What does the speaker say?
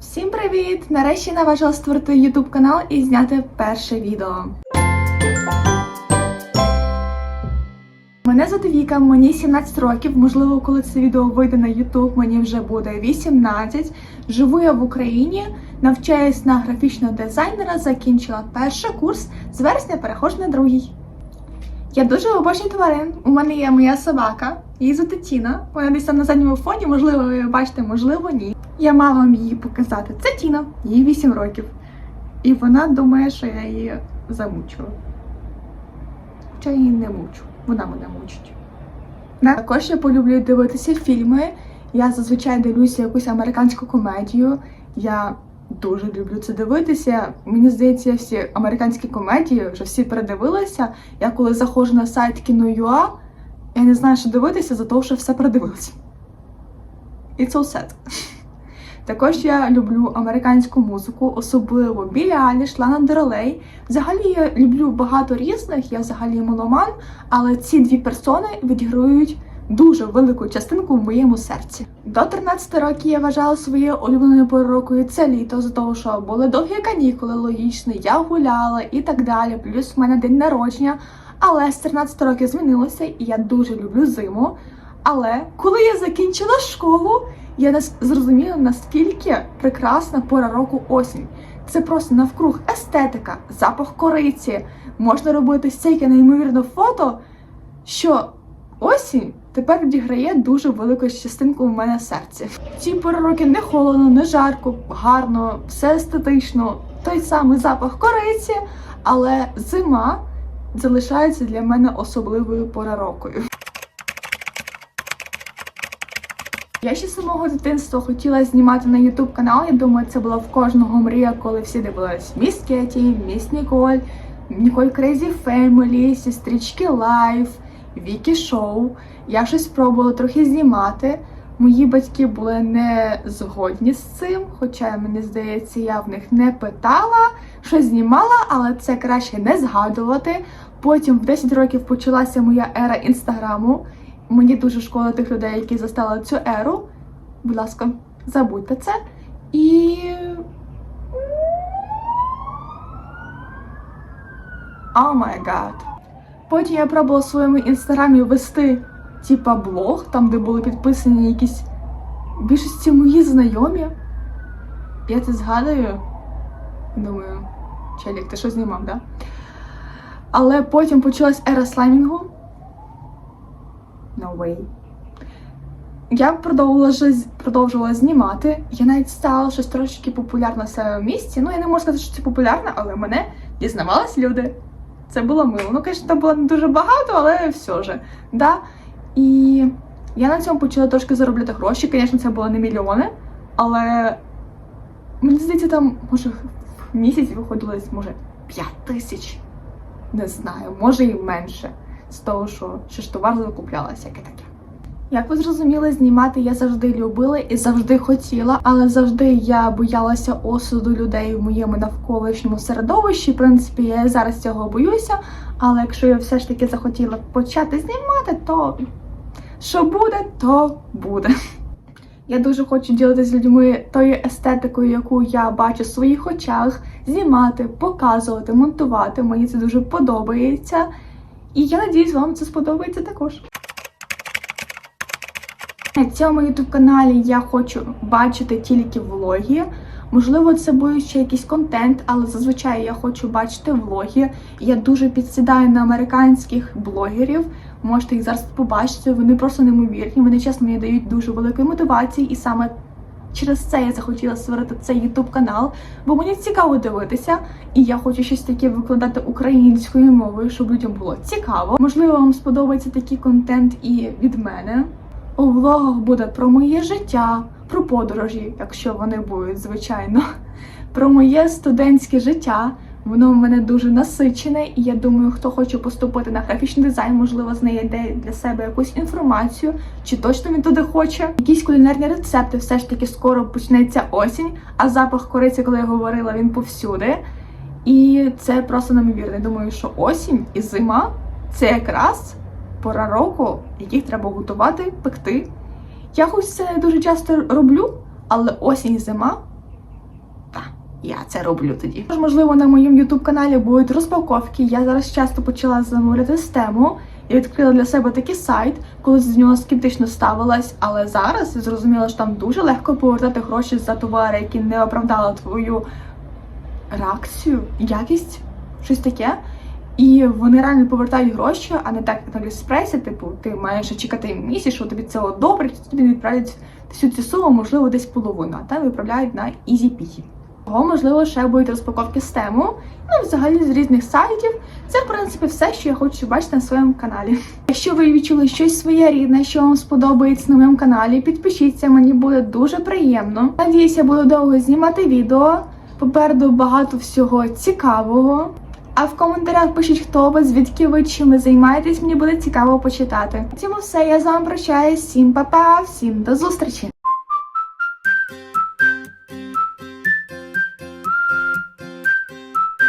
Всім привіт! Нарешті наважила створити YouTube канал і зняти перше відео. Мене звати Віка, мені 17 років. Можливо, коли це відео вийде на YouTube, мені вже буде 18. Живу я в Україні, навчаюсь на графічного дизайнера, закінчила перший курс, з вересня переходжу на другий. Я дуже обожнюю тварин. У мене є моя собака, її звати Тіна. Вона десь там на задньому фоні, можливо, ви бачите, можливо, ні. Я мала вам її показати. Це Тіна, їй 8 років. І вона думає, що я її замучу. Хоча я її не мучу, вона мене мучить. Також я полюблю дивитися фільми. Я зазвичай дивлюся якусь американську комедію. Я дуже люблю це дивитися. Мені здається, всі американські комедії вже всі передивилася. Я коли заходжу на сайт кіно.ua, я не знаю, що дивитися, за того, що все передивилася. It's so sad. Також я люблю американську музику, особливо Білі Аліш, Лана Дерелей. Взагалі я люблю багато різних, я взагалі меломан, але ці дві персони відіграють дуже велику частинку в моєму серці. До 13 років я вважала своєю улюбленою і це літо, за того, що були довгі канікули, логічно, я гуляла і так далі. Плюс в мене день народження. Але з 13 років змінилося, і я дуже люблю зиму. Але коли я закінчила школу, я нас зрозуміла, наскільки прекрасна пора року осінь. Це просто навкруг естетика, запах кориці. Можна робити стільки неймовірно фото, що осінь тепер відіграє дуже велику частинку в мене серці. Ці пори роки не холодно, не жарко, гарно, все естетично, той самий запах кориці, але зима залишається для мене особливою пора рокою. Я ще з самого дитинства хотіла знімати на YouTube канал. Я думаю, це була в кожного мрія, коли всі дивились Міс Кеті, Міс Ніколь, Ніколь Крейзі Фемілі, сестрички Лайф, Вікі Шоу. Я щось спробувала трохи знімати. Мої батьки були не згодні з цим, хоча мені здається, я в них не питала, що знімала, але це краще не згадувати. Потім в 10 років почалася моя ера інстаграму. Мені дуже шкода тих людей, які застали цю еру. Будь ласка, забудьте це. І. О май гад. Потім я пробувала в своєму інстаграмі вести типа блог, там, де були підписані якісь більшості мої знайомі. Я це згадую. Думаю, Челік, ти що знімав, да? Але потім почалась ера слаймінгу. No way. Я продовжувала, продовжувала знімати. Я навіть стала щось трошки популярна в в місті. Ну, я не можу сказати, що це популярна, але мене дізнавались люди. Це було мило. Ну, звісно, там було не дуже багато, але все ж. Да? І я на цьому почала трошки заробляти гроші. Звісно, це було не мільйони, але мені здається, там, може, в місяць виходило, десь, може, 5 тисяч. Не знаю, може і менше. З того, що ще ж товар закуплялася, яке таке. Як ви зрозуміли, знімати я завжди любила і завжди хотіла, але завжди я боялася осуду людей в моєму навколишньому середовищі. В принципі, я зараз цього боюся. Але якщо я все ж таки захотіла почати знімати, то що буде, то буде. Я дуже хочу ділитися з людьми тою естетикою, яку я бачу в своїх очах, знімати, показувати, монтувати. Мені це дуже подобається. І я надіюсь, вам це сподобається також. На цьому youtube каналі я хочу бачити тільки влоги. Можливо, це буде ще якийсь контент, але зазвичай я хочу бачити влоги. Я дуже підсідаю на американських блогерів. Можете їх зараз побачити. Вони просто неймовірні. Вони чесно мені дають дуже великої мотивації, і саме через це я захотіла створити цей ютуб канал, бо мені цікаво дивитися, і я хочу щось таке викладати українською мовою, щоб людям було цікаво. Можливо, вам сподобається такий контент і від мене. У влогах буде про моє життя, про подорожі, якщо вони будуть, звичайно, про моє студентське життя. Воно в мене дуже насичене, і я думаю, хто хоче поступити на графічний дизайн, можливо, знайде для себе якусь інформацію, чи точно він туди хоче. Якісь кулінарні рецепти, все ж таки скоро почнеться осінь, а запах кориці, коли я говорила, він повсюди. І це просто неймовірно. Думаю, що осінь і зима це якраз пора року, яких треба готувати, пекти. Я хоч це дуже часто роблю, але осінь і зима я це роблю тоді. Тож, можливо, на моєму youtube каналі будуть розпаковки. Я зараз часто почала замовляти з тему. Я відкрила для себе такий сайт, коли з нього скептично ставилась, але зараз зрозуміла, що там дуже легко повертати гроші за товари, які не оправдали твою реакцію, якість, щось таке. І вони реально повертають гроші, а не так на Аліекспресі, типу, ти маєш чекати місяць, що тобі це одобрять, то тобі відправлять всю цю суму, можливо, десь половину, а там відправляють на ізі-пізі. Того, можливо, ще будуть розпаковки з тему, ну, взагалі з різних сайтів. Це, в принципі, все, що я хочу бачити на своєму каналі. Якщо ви відчули щось своє рідне, що вам сподобається на моєму каналі, підпишіться, мені буде дуже приємно. Надіюсь, я буду довго знімати відео. Попереду багато всього цікавого. А в коментарях пишіть, хто ви, звідки ви, чим ви займаєтесь, мені буде цікаво почитати. На цьому все, я з вами прощаюсь, всім па-па, всім до зустрічі!